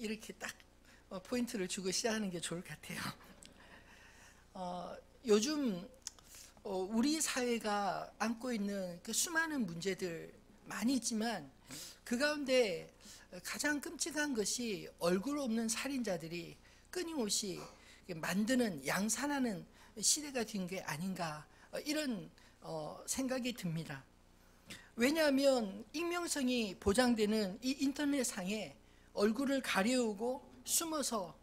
이렇게 딱 어, 포인트를 주고 시작하는 게 좋을 것 같아요. 어, 요즘 어, 우리 사회가 안고 있는 그 수많은 문제들 많이 있지만 그 가운데 가장 끔찍한 것이 얼굴 없는 살인자들이 끊임없이 만드는 양산하는 시대가 된 게 아닌가 어, 이런 어, 생각이 듭니다. 왜냐하면 익명성이 보장되는 이 인터넷상에 얼굴을 가려우고 숨어서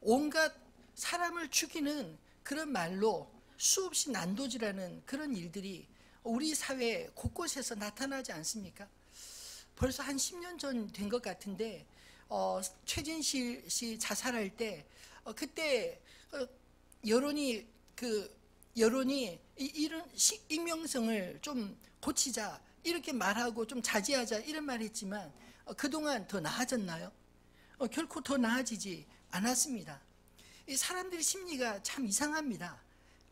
온갖 사람을 죽이는 그런 말로 수없이 난도질하는 그런 일들이 우리 사회 곳곳에서 나타나지 않습니까? 벌써 한 10년 전 된 것 같은데 어, 최진실 씨 자살할 때 어, 그때 어, 여론이 그 여론이 이, 이런 시, 익명성을 좀 고치자 이렇게 말하고 좀 자제하자 이런 말했지만 어, 그동안 더 나아졌나요? 어, 결코 더 나아지지 않았습니다. 이 사람들의 심리가 참 이상합니다.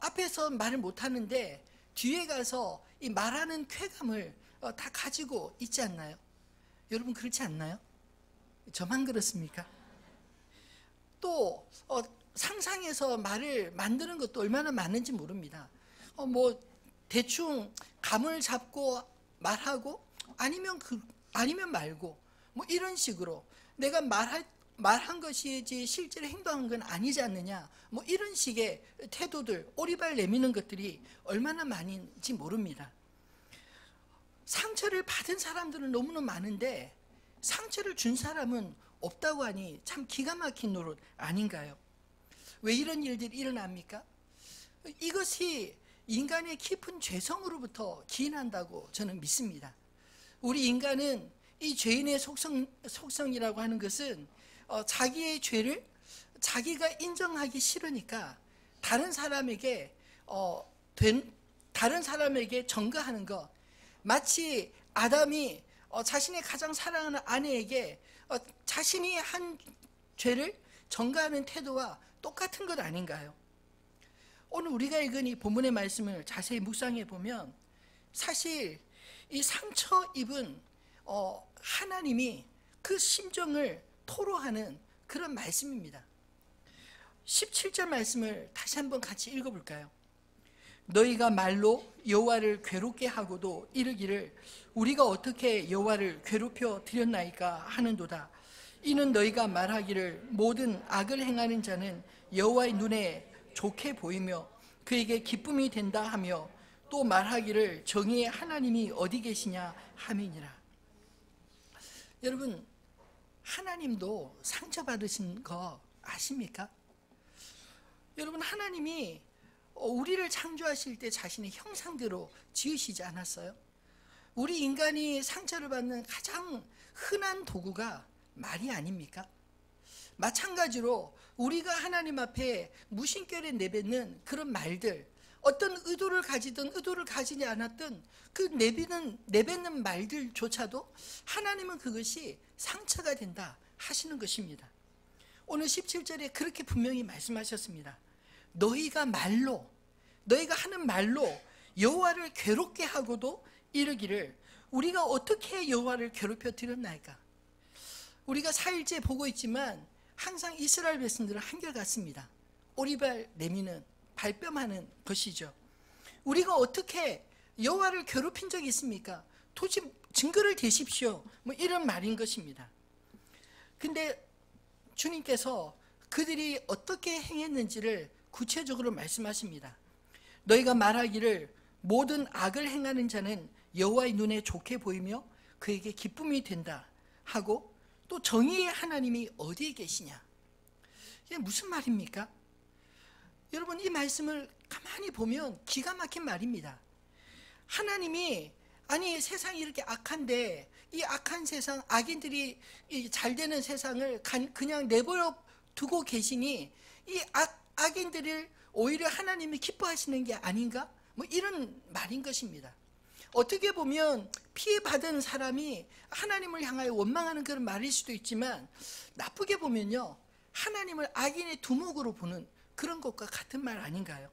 앞에서 말을 못하는데 뒤에 가서 이 말하는 쾌감을 어, 다 가지고 있지 않나요? 여러분 그렇지 않나요? 저만 그렇습니까? 또 어, 상상해서 말을 만드는 것도 얼마나 많은지 모릅니다. 어, 뭐 대충 감을 잡고 말하고 아니면 그 아니면 말고 뭐 이런 식으로 내가 말할 말한 것이지 실제로 행동한 건 아니지 않느냐 뭐 이런 식의 태도들 오리발 내미는 것들이 얼마나 많은지 모릅니다. 상처를 받은 사람들은 너무나 많은데 상처를 준 사람은 없다고 하니 참 기가 막힌 노릇 아닌가요? 왜 이런 일들이 일어납니까? 이것이 인간의 깊은 죄성으로부터 기인한다고 저는 믿습니다. 우리 인간은 이 죄인의 속성, 속성이라고 하는 것은 어, 자기의 죄를 자기가 인정하기 싫으니까 다른 사람에게 어, 된, 다른 사람에게 전가하는 것 마치 아담이 어, 자신의 가장 사랑하는 아내에게 어, 자신이 한 죄를 전가하는 태도와 똑같은 것 아닌가요? 오늘 우리가 읽은 이 본문의 말씀을 자세히 묵상해 보면 사실 이 상처 입은 어, 하나님이 그 심정을 토로하는 그런 말씀입니다. 17절 말씀을 다시 한번 같이 읽어볼까요? 너희가 말로 여호와를 괴롭게 하고도 이르기를 우리가 어떻게 여호와를 괴롭혀 드렸나이까 하는도다. 이는 너희가 말하기를 모든 악을 행하는 자는 여호와의 눈에 좋게 보이며 그에게 기쁨이 된다 하며 또 말하기를 정의의 하나님이 어디 계시냐 함이니라. 여러분 하나님도 상처받으신 거 아십니까? 여러분 하나님이 우리를 창조하실 때 자신의 형상대로 지으시지 않았어요? 우리 인간이 상처를 받는 가장 흔한 도구가 말이 아닙니까? 마찬가지로 우리가 하나님 앞에 무심결에 내뱉는 그런 말들, 어떤 의도를 가지든 의도를 가지지 않았든 그 내뱉는, 내뱉는 말들조차도 하나님은 그것이 상처가 된다 하시는 것입니다. 오늘 17절에 그렇게 분명히 말씀하셨습니다. 너희가 말로, 너희가 하는 말로 여호와를 괴롭게 하고도 이르기를 우리가 어떻게 여호와를 괴롭혀 드렸나이까? 우리가 4일째 보고 있지만 항상 이스라엘 백성들은 한결같습니다. 오리발 내미는 발뺌하는 것이죠. 우리가 어떻게 여호와를 괴롭힌 적이 있습니까? 도대체 증거를 대십시오. 뭐 이런 말인 것입니다. 근데 주님께서 그들이 어떻게 행했는지를 구체적으로 말씀하십니다. 너희가 말하기를 모든 악을 행하는 자는 여호와의 눈에 좋게 보이며 그에게 기쁨이 된다 하고 또 정의의 하나님이 어디에 계시냐? 이게 무슨 말입니까? 여러분 이 말씀을 가만히 보면 기가 막힌 말입니다. 하나님이 아니 세상이 이렇게 악한데 이 악한 세상 악인들이 잘 되는 세상을 그냥 내버려 두고 계시니 이 악, 악인들을 오히려 하나님이 기뻐하시는 게 아닌가? 뭐 이런 말인 것입니다. 어떻게 보면 피해받은 사람이 하나님을 향하여 원망하는 그런 말일 수도 있지만 나쁘게 보면요. 하나님을 악인의 두목으로 보는 그런 것과 같은 말 아닌가요?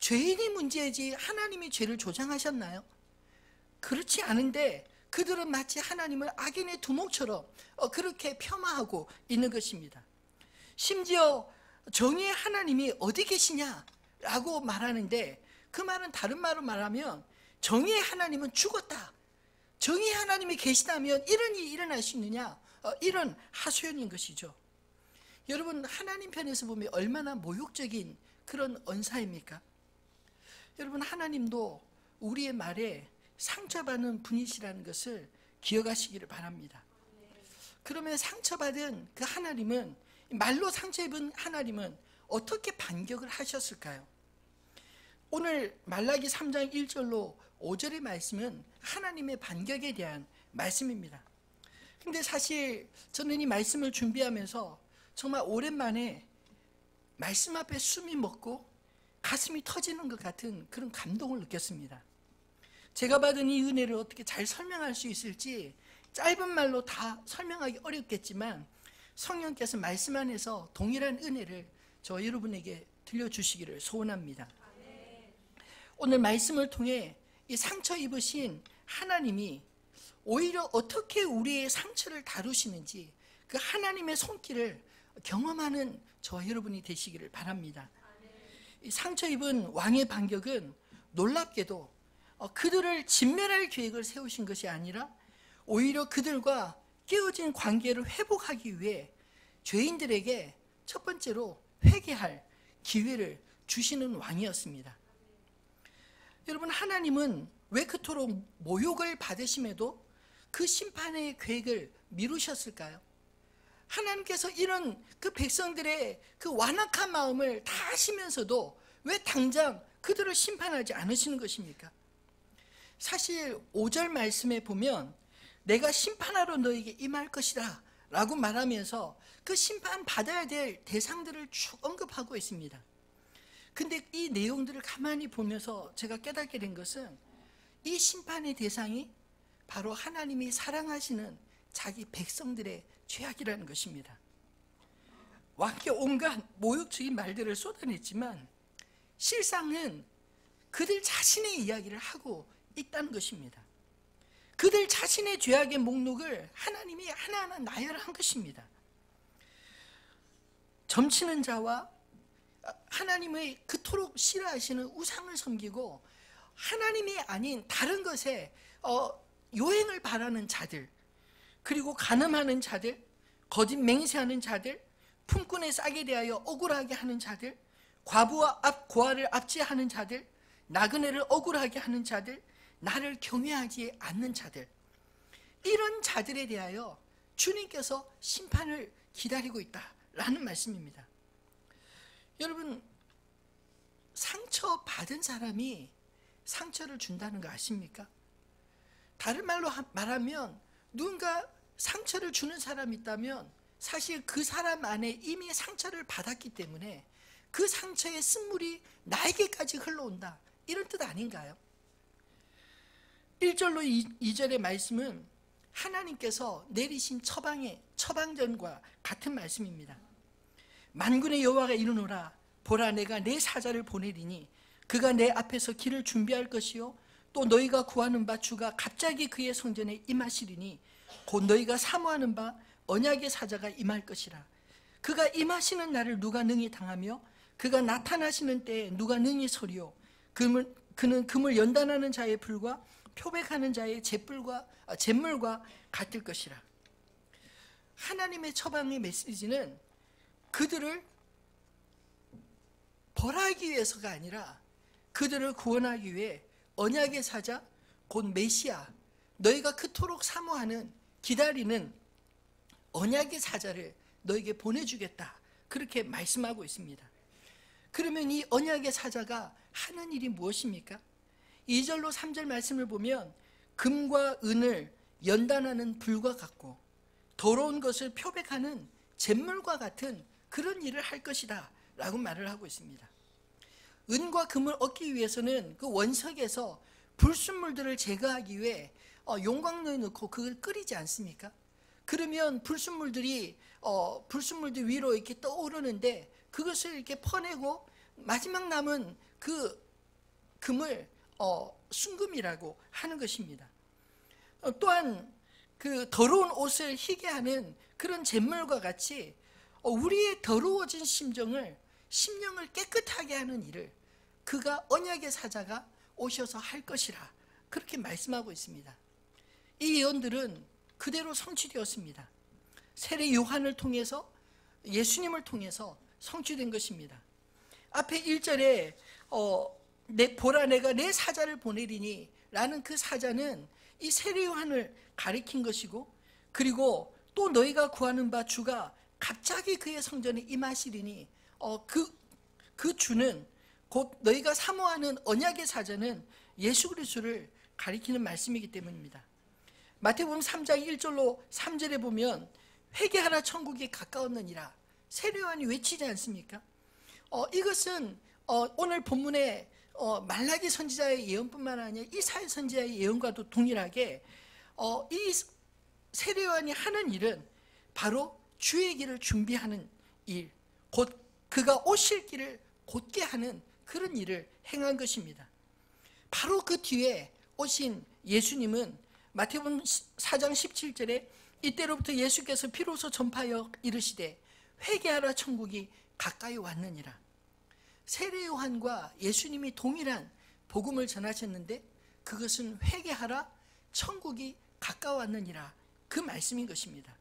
죄인이 문제지 하나님이 죄를 조장하셨나요? 그렇지 않은데 그들은 마치 하나님을 악인의 두목처럼 어, 그렇게 폄하하고 있는 것입니다. 심지어 정의의 하나님이 어디 계시냐라고 말하는데 그 말은 다른 말로 말하면 정의의 하나님은 죽었다. 정의의 하나님이 계시다면 이런 일이 일어날 수 있느냐? 어, 이런 하소연인 것이죠. 여러분 하나님 편에서 보면 얼마나 모욕적인 그런 언사입니까? 여러분 하나님도 우리의 말에 상처받는 분이시라는 것을 기억하시기를 바랍니다. 그러면 상처받은 그 하나님은 말로 상처 입은 하나님은 어떻게 반격을 하셨을까요? 오늘 말라기 3장 1절로 5절의 말씀은 하나님의 반격에 대한 말씀입니다. 근데 사실 저는 이 말씀을 준비하면서 정말 오랜만에 말씀 앞에 숨이 먹고 가슴이 터지는 것 같은 그런 감동을 느꼈습니다. 제가 받은 이 은혜를 어떻게 잘 설명할 수 있을지 짧은 말로 다 설명하기 어렵겠지만 성령께서 말씀 안에서 동일한 은혜를 저 여러분에게 들려주시기를 소원합니다. 오늘 말씀을 통해 이 상처 입으신 하나님이 오히려 어떻게 우리의 상처를 다루시는지 그 하나님의 손길을 경험하는 저 여러분이 되시기를 바랍니다. 이 상처 입은 왕의 반격은 놀랍게도 어, 그들을 진멸할 계획을 세우신 것이 아니라 오히려 그들과 깨어진 관계를 회복하기 위해 죄인들에게 첫 번째로 회개할 기회를 주시는 왕이었습니다. 여러분 하나님은 왜 그토록 모욕을 받으심에도 그 심판의 계획을 미루셨을까요? 하나님께서 이런 그 백성들의 그 완악한 마음을 다 아시면서도 왜 당장 그들을 심판하지 않으시는 것입니까? 사실 5절 말씀에 보면 내가 심판하러 너에게 임할 것이다 라고 말하면서 그 심판 받아야 될 대상들을 쭉 언급하고 있습니다. 근데 이 내용들을 가만히 보면서 제가 깨닫게 된 것은 이 심판의 대상이 바로 하나님이 사랑하시는 자기 백성들의 죄악이라는 것입니다. 왕께 온갖 모욕적인 말들을 쏟아냈지만 실상은 그들 자신의 이야기를 하고 있다는 것입니다. 그들 자신의 죄악의 목록을 하나님이 하나하나 나열한 것입니다. 점치는 자와 하나님의 그토록 싫어하시는 우상을 섬기고 하나님이 아닌 다른 것에 어, 요행을 바라는 자들 그리고 간음하는 자들 거짓 맹세하는 자들 품꾼에 싸게 대하여 억울하게 하는 자들 과부와 앞, 고아를 압제하는 자들 나그네를 억울하게 하는 자들 나를 경외하지 않는 자들 이런 자들에 대하여 주님께서 심판을 기다리고 있다라는 말씀입니다. 여러분 상처 받은 사람이 상처를 준다는 거 아십니까? 다른 말로 말하면 누군가 상처를 주는 사람이 있다면 사실 그 사람 안에 이미 상처를 받았기 때문에 그 상처의 쓴물이 나에게까지 흘러온다. 이런 뜻 아닌가요? 1절로 2, 절의 말씀은 하나님께서 내리신 처방의 처방전과 같은 말씀입니다. 만군의 여호와가 이르노라 보라 내가 내 사자를 보내리니 그가 내 앞에서 길을 준비할 것이요 또 너희가 구하는 바 주가 갑자기 그의 성전에 임하시리니 곧 너희가 사모하는 바 언약의 사자가 임할 것이라 그가 임하시는 날을 누가 능히 당하며 그가 나타나시는 때에 누가 능히 서리요 그는, 그는 금을 연단하는 자의 불과 표백하는 자의 재불과 아, 잿물과 같을 것이라. 하나님의 처방의 메시지는 그들을 벌하기 위해서가 아니라 그들을 구원하기 위해 언약의 사자 곧 메시아 너희가 그토록 사모하는 기다리는 언약의 사자를 너에게 보내주겠다 그렇게 말씀하고 있습니다. 그러면 이 언약의 사자가 하는 일이 무엇입니까? 2절로 3절 말씀을 보면 금과 은을 연단하는 불과 같고 더러운 것을 표백하는 잿물과 같은 그런 일을 할 것이다 라고 말을 하고 있습니다. 은과 금을 얻기 위해서는 그 원석에서 불순물들을 제거하기 위해 어, 용광로에 넣고 그걸 끓이지 않습니까? 그러면 불순물들이 어, 불순물들 위로 이렇게 떠오르는데 그것을 이렇게 퍼내고 마지막 남은 그 금을 어, 순금이라고 하는 것입니다. 어, 또한 그 더러운 옷을 희게 하는 그런 잿물과 같이 어, 우리의 더러워진 심정을 심령을 깨끗하게 하는 일을 그가 언약의 사자가 오셔서 할 것이라 그렇게 말씀하고 있습니다. 이 예언들은 그대로 성취되었습니다. 세례 요한을 통해서 예수님을 통해서 성취된 것입니다. 앞에 1절에 어, 내 보라 내가 내 사자를 보내리니 라는 그 사자는 이 세례 요한을 가리킨 것이고 그리고 또 너희가 구하는 바 주가 갑자기 그의 성전에 임하시리니 어, 그, 그 주는 곧 너희가 사모하는 언약의 사자는 예수 그리스도를 가리키는 말씀이기 때문입니다. 마태복음 3장 1절로 3절에 보면 회개하라 천국이 가까웠느니라 세례요한이 외치지 않습니까? 어, 이것은 어, 오늘 본문에 어, 말라기 선지자의 예언뿐만 아니라 이사야 선지자의 예언과도 동일하게 어, 이 세례요한이 하는 일은 바로 주의 길을 준비하는 일, 곧 그가 오실 길을 곧게 하는 그런 일을 행한 것입니다. 바로 그 뒤에 오신 예수님은 마태복음 4장 17절에 이때로부터 예수께서 비로소 전파하여 이르시되 회개하라 천국이 가까이 왔느니라. 세례 요한과 예수님이 동일한 복음을 전하셨는데 그것은 회개하라 천국이 가까웠느니라 그 말씀인 것입니다.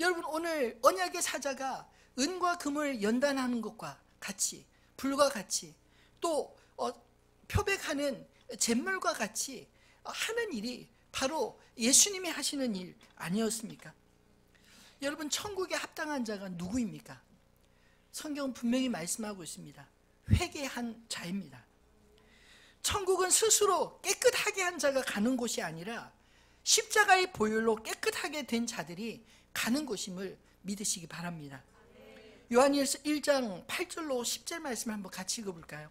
여러분 오늘 언약의 사자가 은과 금을 연단하는 것과 같이 불과 같이 또 어, 표백하는 잿물과 같이 하는 일이 바로 예수님이 하시는 일 아니었습니까? 여러분 천국에 합당한 자가 누구입니까? 성경은 분명히 말씀하고 있습니다. 회개한 자입니다. 천국은 스스로 깨끗하게 한 자가 가는 곳이 아니라 십자가의 보혈로 깨끗하게 된 자들이 가는 곳임을 믿으시기 바랍니다. 요한일서 1장 8절로 10절 말씀 한번 같이 읽어볼까요?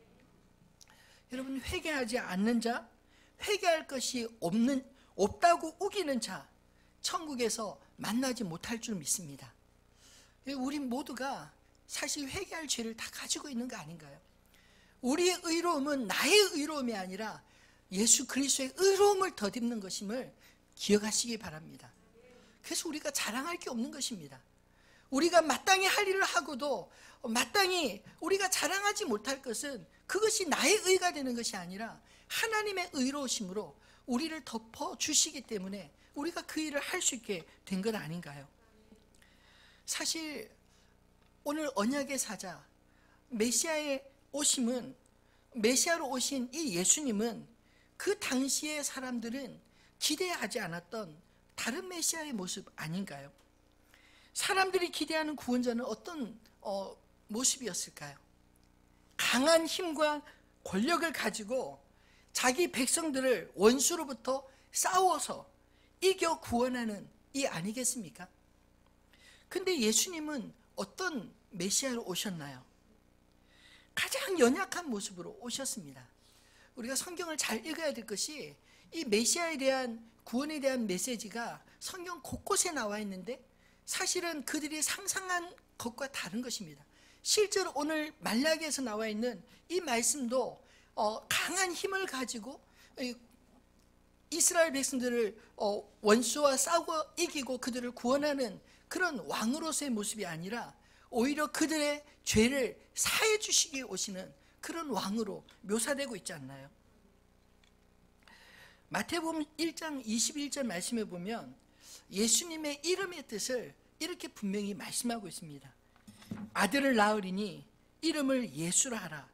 여러분 회개하지 않는 자, 회개할 것이 없는 없다고 우기는 자, 천국에서 만나지 못할 줄 믿습니다. 우리 모두가 사실 회개할 죄를 다 가지고 있는 거 아닌가요? 우리의 의로움은 나의 의로움이 아니라 예수 그리스도의 의로움을 덧입는 것임을 기억하시기 바랍니다. 그래서 우리가 자랑할 게 없는 것입니다. 우리가 마땅히 할 일을 하고도 마땅히 우리가 자랑하지 못할 것은 그것이 나의 의가 되는 것이 아니라 하나님의 의로우심으로 우리를 덮어 주시기 때문에 우리가 그 일을 할 수 있게 된 것 아닌가요? 사실 오늘 언약의 사자 메시아의 오심은 메시아로 오신 이 예수님은 그 당시의 사람들은 기대하지 않았던 다른 메시아의 모습 아닌가요? 사람들이 기대하는 구원자는 어떤 어, 모습이었을까요? 강한 힘과 권력을 가지고 자기 백성들을 원수로부터 싸워서 이겨 구원하는 이 아니겠습니까? 근데 예수님은 어떤 메시아로 오셨나요? 가장 연약한 모습으로 오셨습니다. 우리가 성경을 잘 읽어야 될 것이 이 메시아에 대한 구원에 대한 메시지가 성경 곳곳에 나와 있는데 사실은 그들이 상상한 것과 다른 것입니다. 실제로 오늘 말라기에서 나와 있는 이 말씀도 어, 강한 힘을 가지고 이스라엘 백성들을 어, 원수와 싸고 이기고 그들을 구원하는 그런 왕으로서의 모습이 아니라 오히려 그들의 죄를 사해 주시기 오시는 그런 왕으로 묘사되고 있지 않나요? 마태복음 1장 21절 말씀에 보면 예수님의 이름의 뜻을 이렇게 분명히 말씀하고 있습니다. 아들을 낳으리니 이름을 예수라 하라.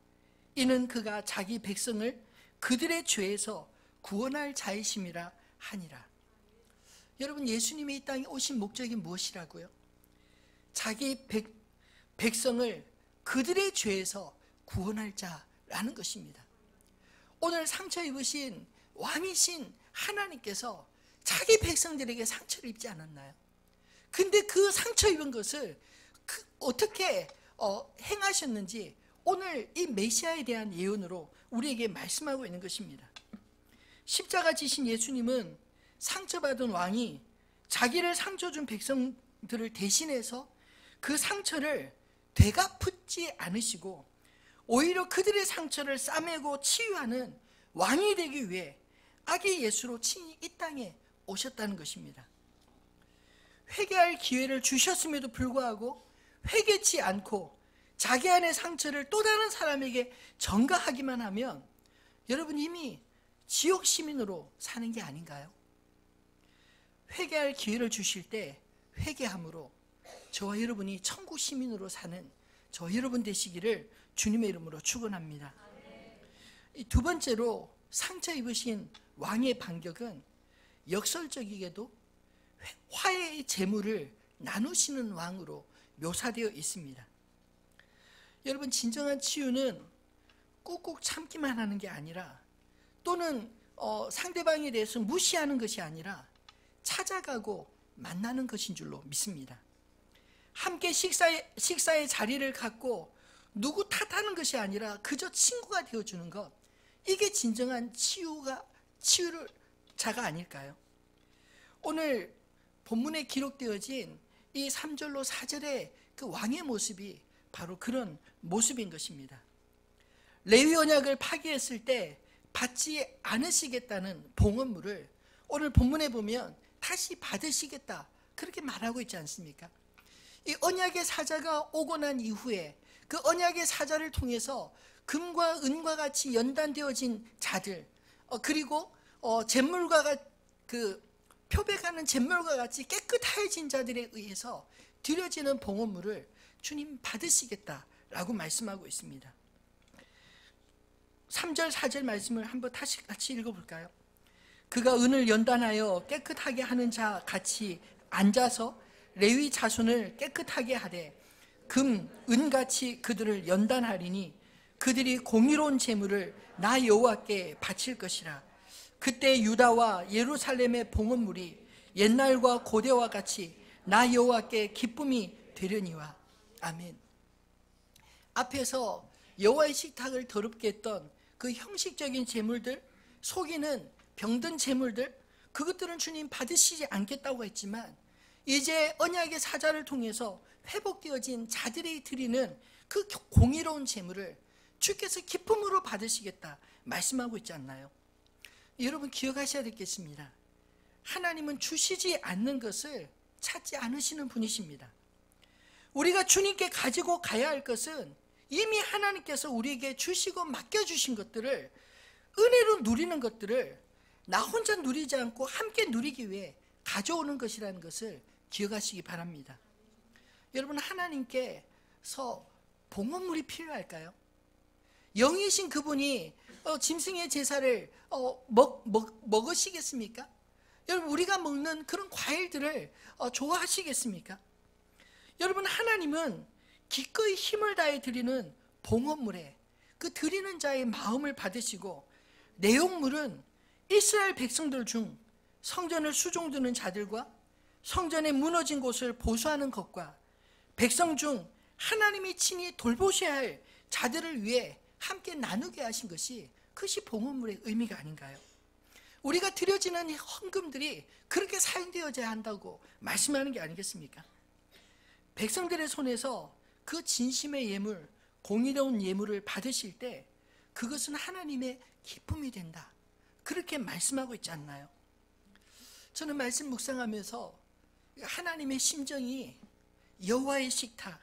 이는 그가 자기 백성을 그들의 죄에서 구원할 자이심이라 하니라. 여러분 예수님이 이 땅에 오신 목적이 무엇이라고요? 자기 백, 백성을 그들의 죄에서 구원할 자라는 것입니다. 오늘 상처 입으신 왕이신 하나님께서 자기 백성들에게 상처를 입지 않았나요? 근데 그 상처 입은 것을 그 어떻게 어, 행하셨는지 오늘 이 메시아에 대한 예언으로 우리에게 말씀하고 있는 것입니다. 십자가 지신 예수님은 상처받은 왕이 자기를 상처 준 백성들을 대신해서 그 상처를 되갚지 않으시고 오히려 그들의 상처를 싸매고 치유하는 왕이 되기 위해 악의 예수로 친히 이 땅에 오셨다는 것입니다. 회개할 기회를 주셨음에도 불구하고 회개치 않고 자기 안의 상처를 또 다른 사람에게 전가하기만 하면 여러분 이미 지옥 시민으로 사는 게 아닌가요? 회개할 기회를 주실 때 회개함으로 저와 여러분이 천국 시민으로 사는 저 여러분 되시기를 주님의 이름으로 축원합니다. 두 번째로 상처 입으신 왕의 반격은 역설적이게도 화해의 재물을 나누시는 왕으로 묘사되어 있습니다. 여러분 진정한 치유는 꾹꾹 참기만 하는 게 아니라 또는 어, 상대방에 대해서 무시하는 것이 아니라 찾아가고 만나는 것인 줄로 믿습니다. 함께 식사의, 식사의 자리를 갖고 누구 탓하는 것이 아니라 그저 친구가 되어주는 것 이게 진정한 치유가 치유를 자가 아닐까요? 오늘 본문에 기록되어진 이 3절로 4절의 그 왕의 모습이 바로 그런 모습인 것입니다. 레위 언약을 파기했을 때 받지 않으시겠다는 봉헌물을 오늘 본문에 보면 다시 받으시겠다 그렇게 말하고 있지 않습니까? 이 언약의 사자가 오고 난 이후에 그 언약의 사자를 통해서 금과 은과 같이 연단되어진 자들 어, 그리고 어, 잿물과 그 표백하는 잿물과 같이 깨끗해진 자들에 의해서 드려지는 봉헌물을 주님 받으시겠다라고 말씀하고 있습니다. 3절 4절 말씀을 한번 다시 같이 읽어볼까요? 그가 은을 연단하여 깨끗하게 하는 자 같이 앉아서 레위 자손을 깨끗하게 하되 금, 은같이 그들을 연단하리니 그들이 공의로운 재물을 나 여호와께 바칠 것이라 그때 유다와 예루살렘의 봉헌물이 옛날과 고대와 같이 나 여호와께 기쁨이 되려니와 아멘. 앞에서 여호와의 식탁을 더럽게 했던 그 형식적인 재물들, 속이는 병든 재물들, 그것들은 주님 받으시지 않겠다고 했지만 이제 언약의 사자를 통해서 회복되어진 자들이 드리는 그 공의로운 재물을 주께서 기쁨으로 받으시겠다 말씀하고 있지 않나요? 여러분 기억하셔야 되겠습니다. 하나님은 주시지 않는 것을 찾지 않으시는 분이십니다. 우리가 주님께 가지고 가야 할 것은 이미 하나님께서 우리에게 주시고 맡겨주신 것들을 은혜로 누리는 것들을 나 혼자 누리지 않고 함께 누리기 위해 가져오는 것이라는 것을 기억하시기 바랍니다. 여러분 하나님께서 봉헌물이 필요할까요? 영이신 그분이 어, 짐승의 제사를 어, 먹, 먹, 먹으시겠습니까? 여러분 우리가 먹는 그런 과일들을 어, 좋아하시겠습니까? 여러분 하나님은 기꺼이 힘을 다해 드리는 봉헌물에 그 드리는 자의 마음을 받으시고 내용물은 이스라엘 백성들 중 성전을 수종드는 자들과 성전의 무너진 곳을 보수하는 것과 백성 중 하나님이 친히 돌보셔야 할 자들을 위해 함께 나누게 하신 것이 그것이 봉헌물의 의미가 아닌가요? 우리가 드려지는 헌금들이 그렇게 사용되어져야 한다고 말씀하는 게 아니겠습니까? 백성들의 손에서 그 진심의 예물, 공의로운 예물을 받으실 때 그것은 하나님의 기쁨이 된다. 그렇게 말씀하고 있지 않나요? 저는 말씀 묵상하면서 하나님의 심정이 여호와의 식탁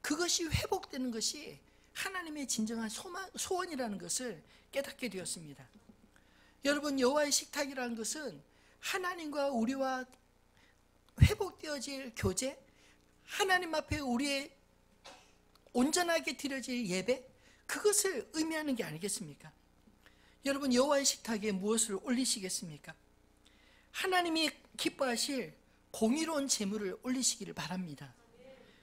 그것이 회복되는 것이 하나님의 진정한 소망, 소원이라는 것을 깨닫게 되었습니다. 여러분 여호와의 식탁이라는 것은 하나님과 우리와 회복되어질 교제, 하나님 앞에 우리의 온전하게 드려질 예배, 그것을 의미하는 게 아니겠습니까? 여러분 여호와의 식탁에 무엇을 올리시겠습니까? 하나님이 기뻐하실 공의로운 제물을 올리시기를 바랍니다.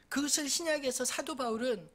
그것을 신약에서 사도 바울은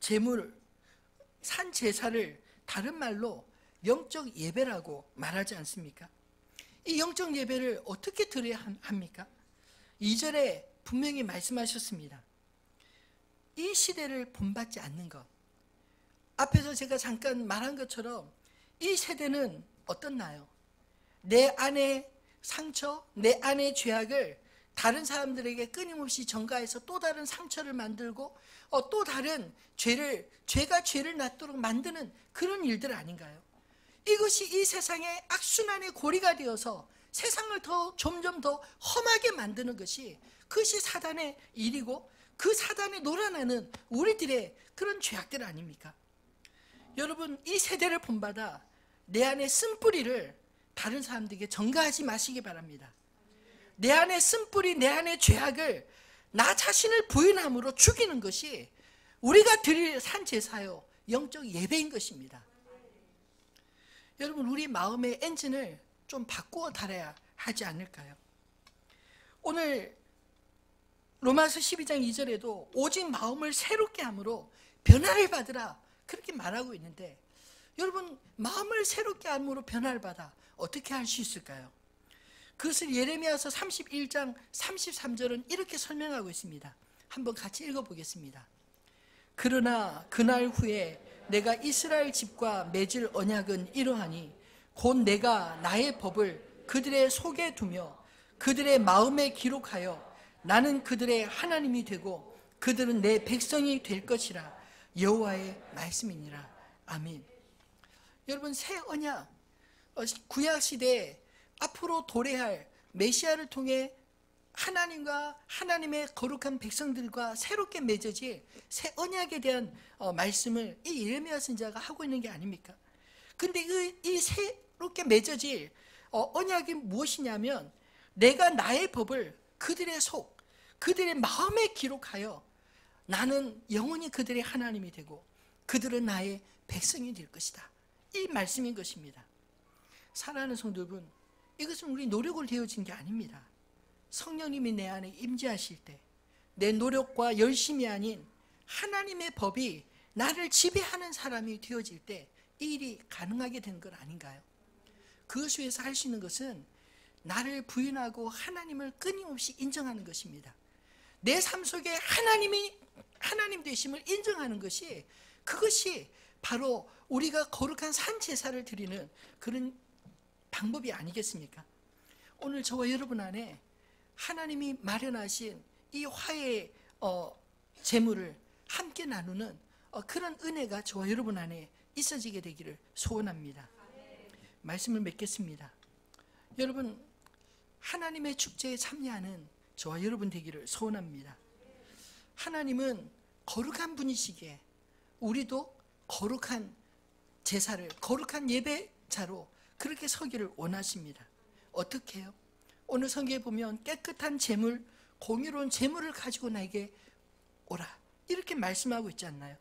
제물 산 제사를 다른 말로 영적 예배라고 말하지 않습니까? 이 영적 예배를 어떻게 드려야 합니까? 2절에 분명히 말씀하셨습니다. 이 시대를 본받지 않는 것. 앞에서 제가 잠깐 말한 것처럼 이 세대는 어떻나요? 내 안의 상처, 내 안의 죄악을 다른 사람들에게 끊임없이 전가해서 또 다른 상처를 만들고 어, 또 다른 죄를 죄가 죄를 낳도록 만드는 그런 일들 아닌가요? 이것이 이 세상의 악순환의 고리가 되어서 세상을 더 점점 더 험하게 만드는 것이 그것이 사단의 일이고 그 사단에 놀아나는 우리들의 그런 죄악들 아닙니까? 여러분 이 세대를 본받아 내 안에 쓴뿌리를 다른 사람들에게 전가하지 마시기 바랍니다. 내 안에 쓴뿌리, 내 안에 죄악을 나 자신을 부인함으로 죽이는 것이 우리가 드릴 산 제사요 영적 예배인 것입니다. 여러분 우리 마음의 엔진을 좀 바꾸어 달아야 하지 않을까요? 오늘 로마서 12장 2절에도 오직 마음을 새롭게 함으로 변화를 받으라 그렇게 말하고 있는데 여러분 마음을 새롭게 함으로 변화를 받아 어떻게 할 수 있을까요? 그것을 예레미야서 31장 33절은 이렇게 설명하고 있습니다. 한번 같이 읽어보겠습니다. 그러나 그날 후에 내가 이스라엘 집과 맺을 언약은 이러하니 곧 내가 나의 법을 그들의 속에 두며 그들의 마음에 기록하여 나는 그들의 하나님이 되고 그들은 내 백성이 될 것이라 여호와의 말씀이니라 아멘. 여러분 새 언약 어, 구약 시대 앞으로 도래할 메시아를 통해 하나님과 하나님의 거룩한 백성들과 새롭게 맺어질 새 언약에 대한 어, 말씀을 이 예레미야 선자가 하고 있는 게 아닙니까? 근데 이, 새롭게 맺어질 어, 언약이 무엇이냐면 내가 나의 법을 그들의 속, 그들의 마음에 기록하여 나는 영원히 그들의 하나님이 되고 그들은 나의 백성이 될 것이다. 이 말씀인 것입니다. 사랑하는 성도 여러분, 이것은 우리 노력을 되어진 게 아닙니다. 성령님이 내 안에 임재하실 때 내 노력과 열심이 아닌 하나님의 법이 나를 지배하는 사람이 되어질 때 이 일이 가능하게 되는 것 아닌가요? 그것 위해서 할 수 있는 것은 나를 부인하고 하나님을 끊임없이 인정하는 것입니다. 내 삶 속에 하나님이 하나님 되심을 인정하는 것이 그것이 바로 우리가 거룩한 산 제사를 드리는 그런 방법이 아니겠습니까? 오늘 저와 여러분 안에 하나님이 마련하신 이 화해 어, 재물을 함께 나누는 어, 그런 은혜가 저와 여러분 안에 있어지게 되기를 소원합니다. 말씀을 맺겠습니다. 여러분 하나님의 축제에 참여하는 저와 여러분 되기를 소원합니다. 하나님은 거룩한 분이시기에 우리도 거룩한 제사를 거룩한 예배자로 그렇게 서기를 원하십니다. 어떻게 해요? 오늘 성경에 보면 깨끗한 재물, 공의로운 재물을 가지고 나에게 오라. 이렇게 말씀하고 있지 않나요?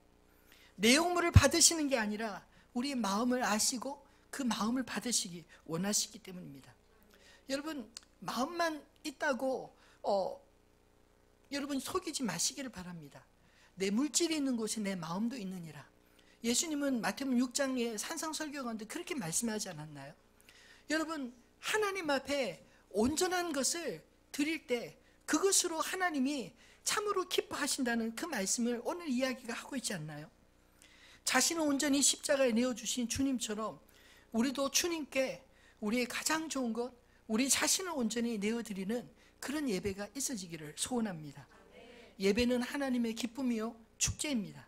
내용물을 받으시는 게 아니라 우리의 마음을 아시고 그 마음을 받으시기 원하시기 때문입니다. 여러분 마음만 있다고 어, 여러분 속이지 마시기를 바랍니다. 내 물질이 있는 곳에 내 마음도 있느니라. 예수님은 마태복음 6장에 산상설교 가운데 그렇게 말씀하지 않았나요? 여러분 하나님 앞에 온전한 것을 드릴 때 그것으로 하나님이 참으로 기뻐하신다는 그 말씀을 오늘 이야기가 하고 있지 않나요? 자신을 온전히 십자가에 내어주신 주님처럼 우리도 주님께 우리의 가장 좋은 것, 우리 자신을 온전히 내어드리는 그런 예배가 있어지기를 소원합니다. 예배는 하나님의 기쁨이요 축제입니다.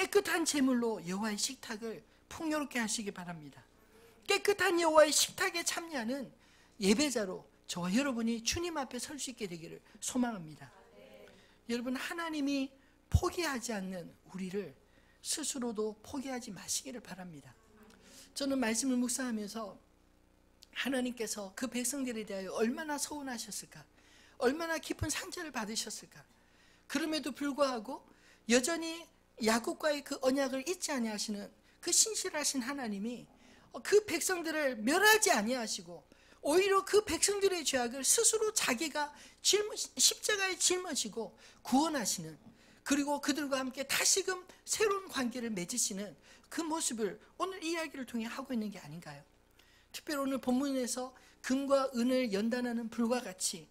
깨끗한 제물로 여호와의 식탁을 풍요롭게 하시기 바랍니다. 깨끗한 여호와의 식탁에 참여하는 예배자로 저와 여러분이 주님 앞에 설 수 있게 되기를 소망합니다. 여러분 하나님이 포기하지 않는 우리를 스스로도 포기하지 마시기를 바랍니다. 저는 말씀을 묵상하면서 하나님께서 그 백성들에 대하여 얼마나 서운하셨을까? 얼마나 깊은 상처를 받으셨을까? 그럼에도 불구하고 여전히 야곱과의 그 언약을 잊지 아니하시는 그 신실하신 하나님이 그 백성들을 멸하지 아니하시고 오히려 그 백성들의 죄악을 스스로 자기가 짊어- 십자가에 짊어지고 구원하시는 그리고 그들과 함께 다시금 새로운 관계를 맺으시는 그 모습을 오늘 이야기를 통해 하고 있는 게 아닌가요? 특별히 오늘 본문에서 금과 은을 연단하는 불과 같이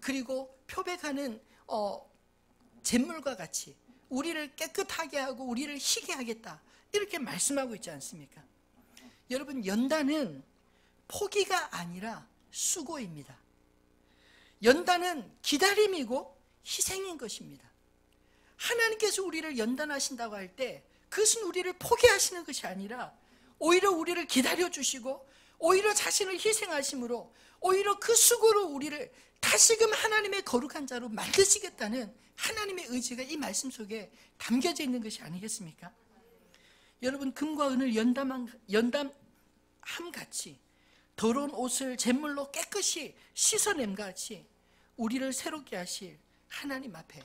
그리고 표백하는 어, 잿물과 같이 우리를 깨끗하게 하고 우리를 희게 하겠다 이렇게 말씀하고 있지 않습니까? 여러분 연단은 포기가 아니라 수고입니다. 연단은 기다림이고 희생인 것입니다. 하나님께서 우리를 연단하신다고 할 때 그것은 우리를 포기하시는 것이 아니라 오히려 우리를 기다려 주시고 오히려 자신을 희생하심으로 오히려 그 수고로 우리를 다시금 하나님의 거룩한 자로 만드시겠다는 하나님의 의지가 이 말씀 속에 담겨져 있는 것이 아니겠습니까? 여러분 금과 은을 연담한 연담함 같이 더러운 옷을 잿물로 깨끗이 씻어냄 같이 우리를 새롭게 하실 하나님 앞에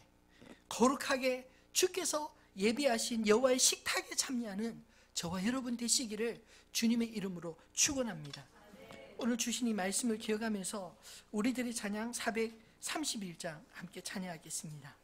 거룩하게 주께서 예비하신 여호와의 식탁에 참여하는 저와 여러분 되시기를 주님의 이름으로 축원합니다. 오늘 주신 이 말씀을 기억하면서 우리들의 찬양 431장 함께 찬양하겠습니다.